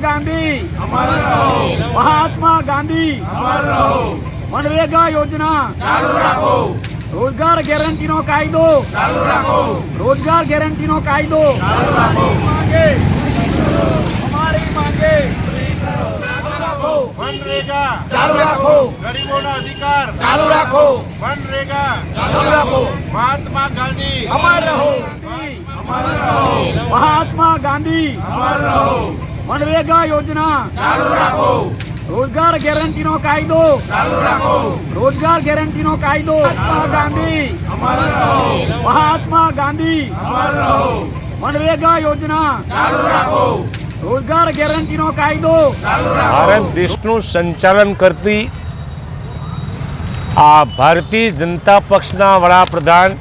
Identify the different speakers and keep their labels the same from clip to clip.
Speaker 1: ગાંધી મહાત્મા ગાંધી મનરેગા યોજના રોજગાર ગેરંટીનો કાયદો રોજગાર ગેરંટીનો કાયદો માંગે અમારી માંગે
Speaker 2: મનરેગા
Speaker 1: ચાલુ રાખો
Speaker 2: ગરીબોના અધિકાર
Speaker 1: ચાલુ રાખો
Speaker 2: મનરેગા
Speaker 1: ચાલુ રાખો
Speaker 2: મહાત્મા ગાંધી
Speaker 1: અમર રહો
Speaker 2: અમર રહો
Speaker 1: મહાત્મા ગાંધી
Speaker 2: અમર રહો
Speaker 1: મનરેગા યોજના.
Speaker 2: ચાલુ રાખો.
Speaker 1: રોજગાર ગેરંટીનો કાયદો.
Speaker 2: ચાલુ રાખો.
Speaker 1: રોજગાર ગેરંટીનો કાયદો. મહાત્મા ગાંધી.
Speaker 2: અમર રહો.
Speaker 1: મહાત્મા ગાંધી.
Speaker 2: અમર રહો.
Speaker 1: મનરેગા યોજના.
Speaker 2: ચાલુ રાખો.
Speaker 1: રોજગાર ગેરંટીનો કાયદો.
Speaker 2: ચાલુ રાખો.
Speaker 3: ભારત દેશનું સંચાલન કરતી આ ભારતીય જનતા પક્ષના વડાપ્રધાન.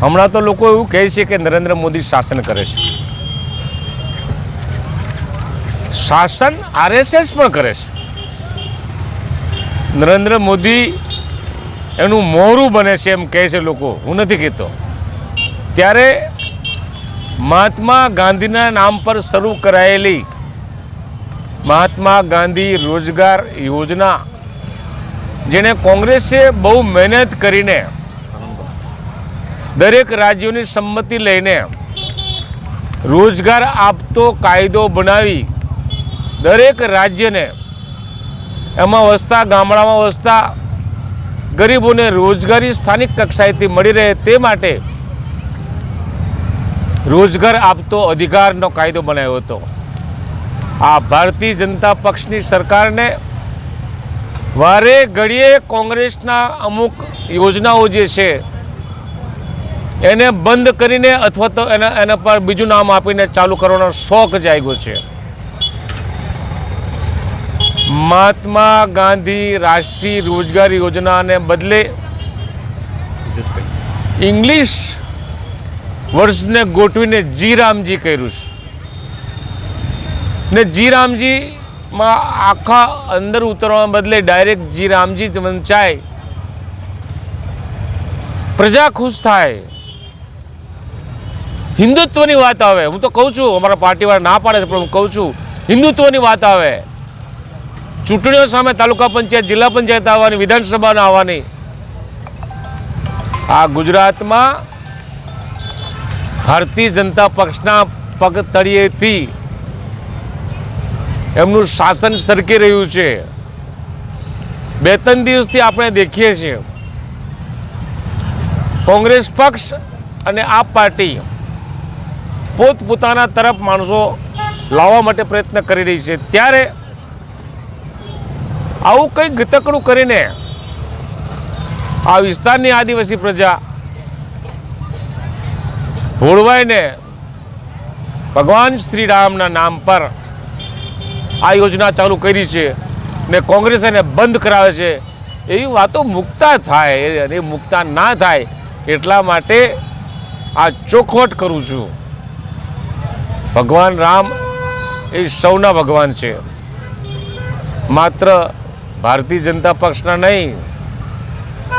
Speaker 3: હમણાં તો લોકો એવું કહે છે કે નરેન્દ્ર મોદી શાસન કરે છે. શાસન આરએસએસ પણ કરે છે. નરેન્દ્ર મોદી એનું મોરું બને છે એમ કહે છે લોકો. હું નથી કહેતો. ત્યારે મહાત્મા ગાંધીના નામ પર શરૂ કરાયેલી મહાત્મા ગાંધી રોજગાર યોજના, જેણે કોંગ્રેસે બહુ મહેનત કરીને દરેક રાજ્યોની સંમતિ લઈને રોજગાર આપતો કાયદો બનાવી દરેક રાજ્યને એમાં વસતા, ગામડામાં વસતા ગરીબોને રોજગારી સ્થાનિક કક્ષાએથી મળી રહે તે માટે રોજગાર આપતો અધિકારનો કાયદો બનાવ્યો હતો. આ ભારતીય જનતા પક્ષની સરકારને વારે ઘડીએ કોંગ્રેસના અમુક યોજનાઓ જે છે, એને બંધ કરીને અથવા તો એના એના પર બીજું નામ આપીને ચાલુ કરવાનો શોખ જાગ્યો છે. મહાત્મા ગાંધી રાષ્ટ્રીય રોજગાર યોજનાને બદલે ઇંગ્લિશ વર્ષને ગોઠવીને જી રામજી કર્યું છે. ને જી રામજીમાં આખા અંદર ઉતરવાના બદલે ડાયરેક્ટ જી રામજી વંચાય. પ્રજા ખુશ થાય. હિન્દુત્વની વાત આવે. હું તો કહું છું, અમારા પાર્ટીવાળા ના પાડે છે, પણ હું કહું છું, હિન્દુત્વની વાત આવે. ચૂંટણીઓ સામે તાલુકા પંચાયત, જિલ્લા પંચાયત આવવાની, વિધાનસભાના આવવાની. આ ગુજરાતમાં ભારતીય જનતા પક્ષના પગ તળિયેથી એમનું શાસન સરકી રહ્યું છે. બે ત્રણ દિવસથી આપણે દેખીએ છીએ. કોંગ્રેસ પક્ષ અને આ પાર્ટી પોતપોતાના તરફ માણસો લાવવા માટે પ્રયત્ન કરી રહી છે. ત્યારે આવું કંઈક ગતકડું કરીને આ વિસ્તારની આદિવાસી પ્રજા ભોળવાઈને ભગવાન શ્રી રામના નામ પર આ યોજના ચાલુ કરી છે ને કોંગ્રેસ એને બંધ કરાવે છે. એવી વાતો મુકતા થાય અને મુકતા ના થાય એટલા માટે આ ચોખવટ કરું છું. ભગવાન રામ એ સૌના ભગવાન છે. માત્ર ભારતીય જનતા પક્ષના નહીં.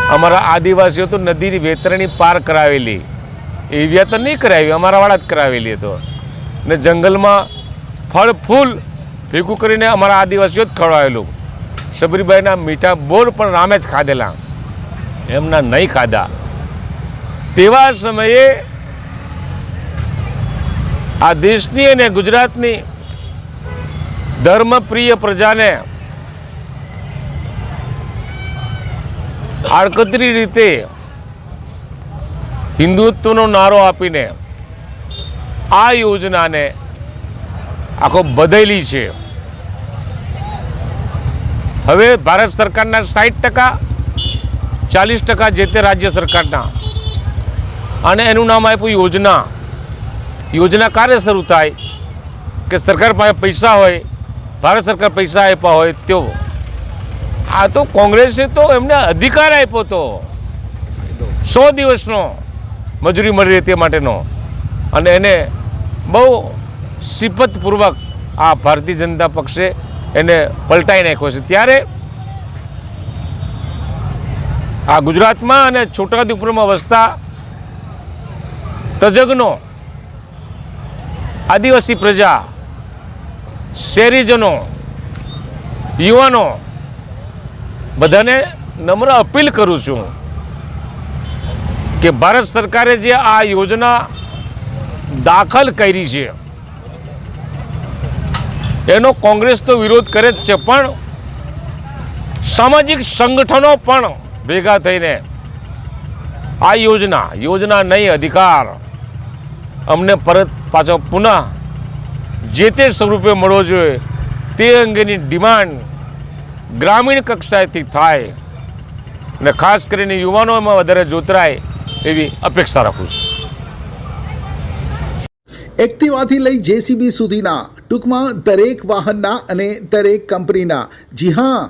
Speaker 3: અમારા આદિવાસીઓ તો નદીની વેતરણી પાર કરાવેલી. એવી તો નહીં કરાવી, અમારા વાળા જ કરાવેલી તો. ને જંગલમાં ફળ, ફૂલ ભેગું કરીને અમારા આદિવાસીઓ જ ખવડાવેલું. સબરીબાઈના મીઠા બોર પણ રામે જ ખાધેલા. એમના નહીં ખાધા. તેવા સમયે આ દેશની અને ગુજરાતની ધર્મપ્રિય પ્રજાને આડકતરી રીતે હિન્દુત્વનો નારો આપીને આ યોજનાને આખો બદલી છે. હવે ભારત સરકારના સાઠ ટકા, ચાલીસ ટકા જે તે રાજ્ય સરકારના અને એનું નામ આપ્યું યોજના. યોજના ક્યારે શરૂ થાય કે સરકાર પાસે પૈસા હોય, ભારત સરકાર પૈસા આપ્યા હોય તેઓ આ તો કોંગ્રેસે તો એમને અધિકાર આપ્યો હતો સો દિવસનો મજૂરી મળી રહે તે માટેનો. અને એને બહુ સિફતપૂર્વક આ ભારતીય જનતા પક્ષે એને પલટાઈ નાખ્યો છે. ત્યારે આ ગુજરાતમાં અને છોટાઉદેપુરમાં વસતા તજજ્ઞો, આદિવાસી પ્રજા શહેરીજનો યુવાનો બધાને નમ્ર અપીલ કરું છું કે ભારત સરકારે જે આ યોજના દાખલ કરી છે, એનો કોંગ્રેસ તો વિરોધ કરે જ છે, પણ સામાજિક સંગઠનો પણ ભેગા થઈને આ યોજના યોજના નહીં, અધિકાર અમને પરત પાછો પુનઃ જે તે સ્વરૂપે મળવો જોઈએ તે અંગેની ડિમાન્ડ ગ્રામીણ કક્ષાએથી થાય અને ખાસ કરીને યુવાનોમાં વધારે જોતરાય એવી અપેક્ષા રાખું છું.
Speaker 4: એક્ટિવાથી લઈ જેસીબી સુધીના ટૂંકમાં દરેક વાહનના અને દરેક કંપનીના. જી હા